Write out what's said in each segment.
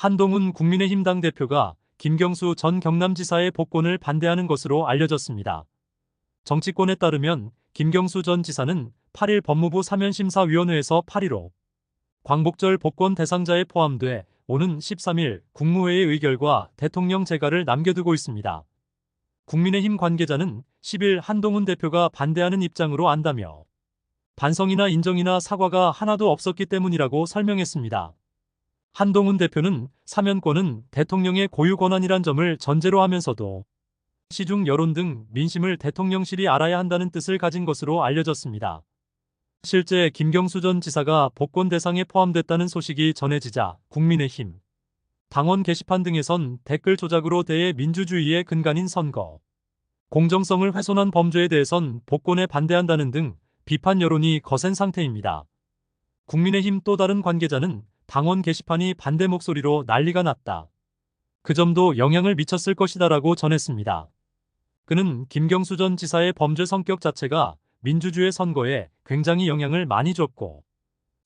한동훈 국민의힘 당 대표가 김경수 전 경남지사의 복권을 반대하는 것으로 알려졌습니다. 정치권에 따르면 김경수 전 지사는 8일 법무부 사면심사위원회에서 8.15 광복절 복권 대상자에 포함돼 오는 13일 국무회의 의결과 대통령 재가를 남겨두고 있습니다. 국민의힘 관계자는 10일 한동훈 대표가 반대하는 입장으로 안다며 반성이나 인정이나 사과가 하나도 없었기 때문이라고 설명했습니다. 한동훈 대표는 사면권은 대통령의 고유 권한이란 점을 전제로 하면서도 시중 여론 등 민심을 대통령실이 알아야 한다는 뜻을 가진 것으로 알려졌습니다. 실제 김경수 전 지사가 복권 대상에 포함됐다는 소식이 전해지자 국민의힘 당원 게시판 등에선 댓글 조작으로 대해 민주주의의 근간인 선거 공정성을 훼손한 범죄에 대해선 복권에 반대한다는 등 비판 여론이 거센 상태입니다. 국민의힘 또 다른 관계자는 당원 게시판이 반대 목소리로 난리가 났다. 그 점도 영향을 미쳤을 것이다라고 전했습니다. 그는 김경수 전 지사의 범죄 성격 자체가 민주주의 선거에 굉장히 영향을 많이 줬고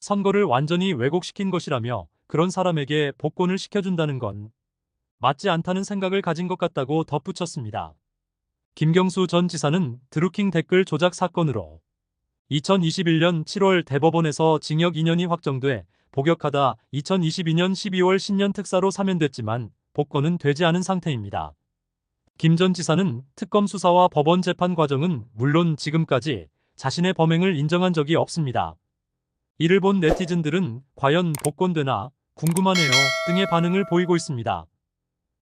선거를 완전히 왜곡시킨 것이라며 그런 사람에게 복권을 시켜준다는 건 맞지 않다는 생각을 가진 것 같다고 덧붙였습니다. 김경수 전 지사는 드루킹 댓글 조작 사건으로 2021년 7월 대법원에서 징역 2년이 확정돼 복역하다 2022년 12월 신년 특사로 사면됐지만 복권은 되지 않은 상태입니다. 김 전 지사는 특검 수사와 법원 재판 과정은 물론 지금까지 자신의 범행을 인정한 적이 없습니다. 이를 본 네티즌들은 과연 복권되나 궁금하네요 등의 반응을 보이고 있습니다.